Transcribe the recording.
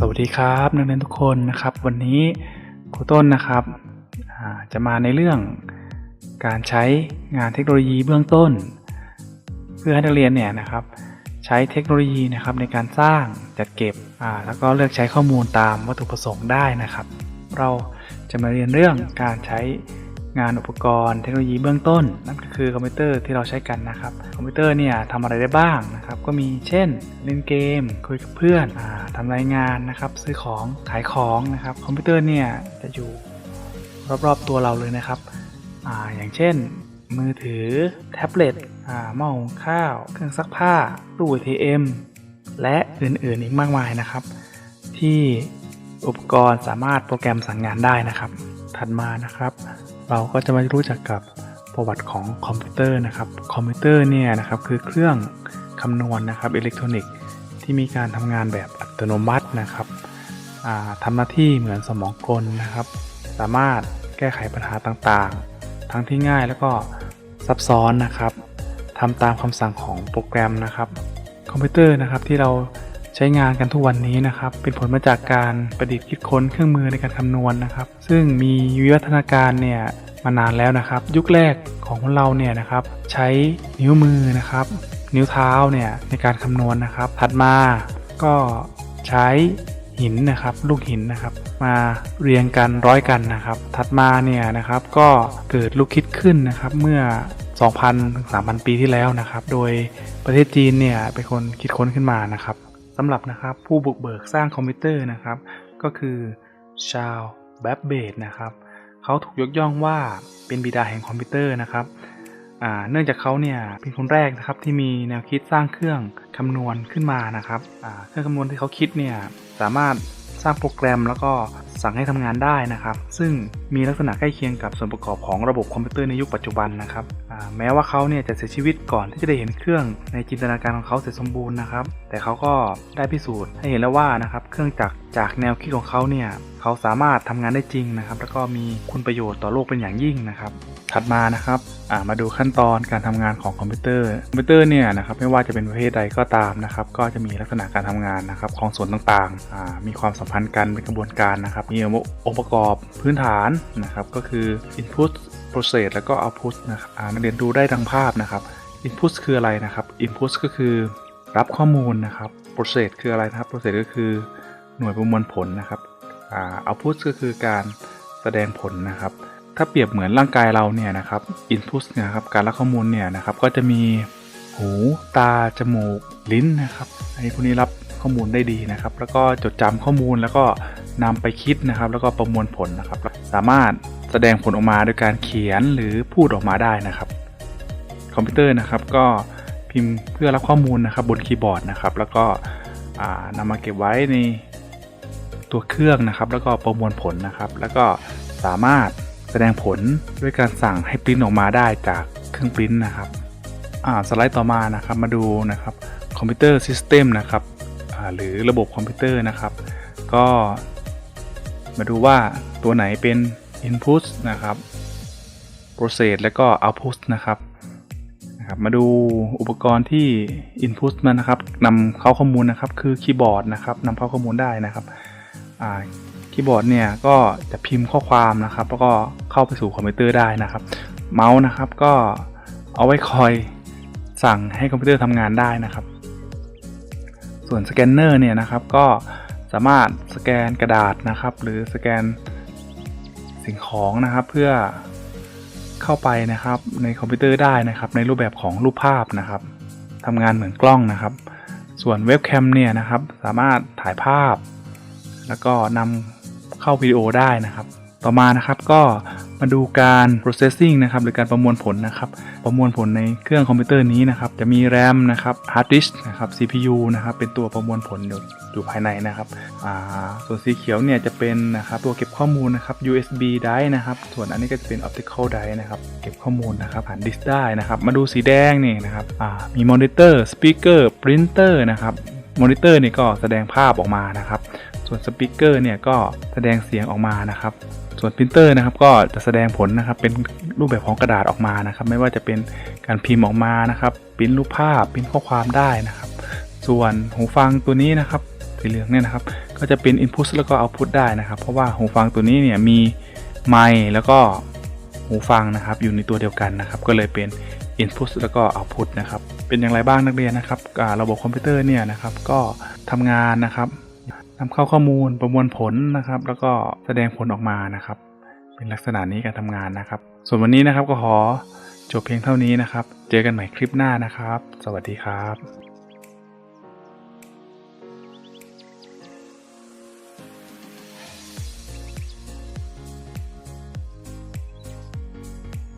สวัสดีครับนักเรียนทุกคนนะครับ วันนี้ครูต้นนะครับจะมาในเรื่องการใช้งานเทคโนโลยีเบื้องต้น เพื่อให้นักเรียนเนี่ยนะครับ ใช้เทคโนโลยีนะครับในการสร้างจัดเก็บอ่าแล้วก็เลือกใช้ข้อมูลตามวัตถุประสงค์ได้นะครับ เราจะมาเรียนเรื่องการใช้ งานอุปกรณ์เทคโนโลยีเบื้องต้น นั่นก็คือคอมพิวเตอร์ที่เราใช้กันนะครับ คอมพิวเตอร์เนี่ยทำอะไรได้บ้างนะครับ ก็มีเช่น เล่นเกม คุยกับเพื่อนอทำรายงานนะครับ ซื้อของ ขายของนะครับ คอมพิวเตอร์เนี่ยจะอยู่รอบๆตัวเราเลยนะครับออย่างเช่น มือถือ แท็บเล็ตหม้อหุงข้าว เครื่องซักผ้า ตู้ ATM และอื่นๆอีกมากมายนะครับ ที่อุปกรณ์สามารถโปรแกรมสั่งงานได้นะครับ ถัดมานะครับ เราก็จะมารู้จักกับประวัติของคอมพิวเตอร์นะครับ คอมพิวเตอร์เนี่ยนะครับคือเครื่องคำนวณนะครับอิเล็กทรอนิกส์ที่มีการทำงานแบบอัตโนมัตินะครับอ่าทำหน้าที่เหมือนสมองกลนะครับ สามารถแก้ไขปัญหาต่างๆ ทั้งที่ง่ายแล้วก็ซับซ้อนนะครับทำตามคำสั่งของโปรแกรมนะครับ คอมพิวเตอร์นะครับที่เรา ใช้งานกันทุกวันนี้นะครับ เป็นผลมาจากการประดิษฐ์คิดค้นเครื่องมือในการคำนวณนะครับ ซึ่งมีวิวัฒนาการเนี่ยมานานแล้วนะครับ ยุคแรกของคนเราเนี่ยนะครับ ใช้นิ้วมือนะครับ นิ้วเท้าเนี่ยในการคำนวณนะครับ ถัดมาก็ใช้หินนะครับลูกหินนะครับ มาเรียงกันร้อยกันนะครับ ถัดมาเนี่ยนะครับก็เกิดลูกคิดขึ้นนะครับเมื่อ 2,000ถึง3,000 ปีที่แล้วนะครับ โดยประเทศจีนเนี่ยเป็นคนคิดค้นขึ้นมานะครับ สำหรับนะครับผู้บุกเบิกสร้างคอมพิวเตอร์นะครับ ก็คือชาลแบ็บเบดนะครับเขาถูกยกย่องว่าเป็นบิดาแห่งคอมพิวเตอร์นะครับเนื่องจากเขาเนี่ยเป็นคนแรกนะครับที่มีแนวคิดสร้างเครื่องคำนวณขึ้นมานะครับเครื่องคำนวณที่เขาคิดเนี่ยสามารถ สร้างโปรแกรมแล้วก็สั่งให้ทำงานได้นะครับ ซึ่งมีลักษณะใกล้เคียงกับส่วนประกอบของระบบคอมพิวเตอร์ในยุคปัจจุบันนะครับแม้ว่าเขาเนี่ยจะเสียชีวิตก่อนที่จะได้เห็นเครื่องในจินตนาการของเขาเสร็จสมบูรณ์นะครับ แต่เขาก็ได้พิสูจน์ให้เห็นแล้วว่านะครับ เครื่องจักรจากแนวคิดของเขาเนี่ยเขาสามารถทำงานได้จริงนะครับ แล้วก็มีคุณประโยชน์ต่อโลกเป็นอย่างยิ่งนะครับ ถัดมานะครับมาดูขั้นตอนการทำงานของคอมพิวเตอร์ คอมพิวเตอร์เนี่ยนะครับไม่ว่าจะเป็นประเภทใดก็ตามนะครับ ก็จะมีลักษณะการทำงานนะครับของส่วนต่างๆ มีความสัมพันธ์กันเป็นกระบวนการนะครับ มีองค์ประกอบพื้นฐานนะครับก็คือ input process แล้วก็ output นะครับนักเรียนดูได้ดังภาพนะครับ input คืออะไรนะครับ input ก็คือรับข้อมูลนะครับ process คืออะไรนะครับ process ก็คือหน่วยประมวลผลนะครับอ่า output ก็คือการแสดงผลนะครับ ถ้าเปรียบเหมือนร่างกายเราเนี่ยนะครับ input เนะครับการรับข้อมูลเนี่ยนะครับก็จะมีหูตาจมูกลิ้นนะครับไอ้พวกนี้รับข้อมูลได้ดีนะครับ แล้วก็จดจำข้อมูลแล้วก็นำไปคิดนะครับ แล้วก็ประมวลผลนะครับ สามารถแสดงผลออกมาโดยการเขียนหรือพูดออกมาได้นะครับ คอมพิวเตอร์นะครับก็พิมพ์เพื่อรับข้อมูลนะครับบนคีย์บอร์ดนะครับ แล้วก็อ่านำมาเก็บไว้ในตัวเครื่องนะครับ แล้วก็ประมวลผลนะครับ แล้วก็สามารถ แสดงผลด้วยการสั่งให้ปริ้นออกมาได้จากเครื่องปริ้นนะครับสไลด์ต่อมานะครับมาดูนะครับคอมพิวเตอร์ซิสเต็มนะครับหรือระบบคอมพิวเตอร์นะครับ ก็มาดูว่าตัวไหนเป็น Input นะครับ Process แล้วก็ Output นะครับนะครับมาดูอุปกรณ์ที่ Input มันนะครับนำเข้าข้อมูลนะครับคือคีย์บอร์ดนะครับนำเข้าข้อมูลได้นะครับ คีย์บอร์ดเนี่ยก็จะพิมพ์ข้อความนะครับ แล้วก็เข้าไปสู่คอมพิวเตอร์ได้นะครับ เมาส์นะครับก็เอาไว้คอยสั่งให้คอมพิวเตอร์ทำงานได้นะครับ ส่วนสแกนเนอร์เนี่ยนะครับก็สามารถสแกนกระดาษนะครับ หรือสแกนสิ่งของนะครับเพื่อเข้าไปนะครับในคอมพิวเตอร์ได้นะครับ ในรูปแบบของรูปภาพนะครับทำงานเหมือนกล้องนะครับ ส่วนเว็บแคมเนี่ยนะครับ สามารถถ่ายภาพ แล้วก็นำ เข้าวิดีโอได้นะครับ ต่อมานะครับก็มาดูการ processing นะครับหรือการประมวลผลนะครับ ประมวลผลในเครื่องคอมพิวเตอร์นี้นะครับ จะมี RAM นะครับ hard disk นะครับ CPU นะครับ เป็นตัวประมวลผลอยู่อยู่ภายในนะครับส่วนสีเขียวเนี่ยจะเป็นนะครับตัวเก็บข้อมูลนะครับ USB drive นะครับ ส่วนอันนี้ก็จะเป็น optical drive นะครับ เก็บข้อมูลนะครับผ่านดิสก์ได้นะครับ มาดูสีแดงนี่นะครับอ่ามี monitor speaker printer นะครับ monitor นี่ยก็แสดงภาพออกมานะครับ ส่วนสปีกเกอร์เนี่ยก็แสดงเสียงออกมานะครับ ส่วนพิมพ์เตอร์นะครับก็จะแสดงผลนะครับเป็นรูปแบบของกระดาษออกมานะครับ ไม่ว่าจะเป็นการพิมพ์ออกมานะครับพิมพ์รูปภาพพิมพ์ข้อความได้นะครับ ส่วนหูฟังตัวนี้นะครับสีเหลืองเนี่ยนะครับ ก็จะเป็น Input แล้วก็ Output ได้นะครับ เพราะว่าหูฟังตัวนี้เนี่ยมีไมค์แล้วก็หูฟังนะครับ อยู่ในตัวเดียวกันนะครับ ก็เลยเป็น Input แล้วก็ Output นะครับ เป็นอย่างไรบ้างนักเรียนนะครับระบบคอมพิวเตอร์เนี่ยนะครับก็ทำงานนะครับนำเข้าข้อมูลประมวลผลนะครับ แล้วก็แสดงผลออกมานะครับ เป็นลักษณะนี้การทำงานนะครับ ส่วนวันนี้นะครับก็ขอจบเพียงเท่านี้นะครับ เจอกันใหม่คลิปหน้านะครับ สวัสดีครับ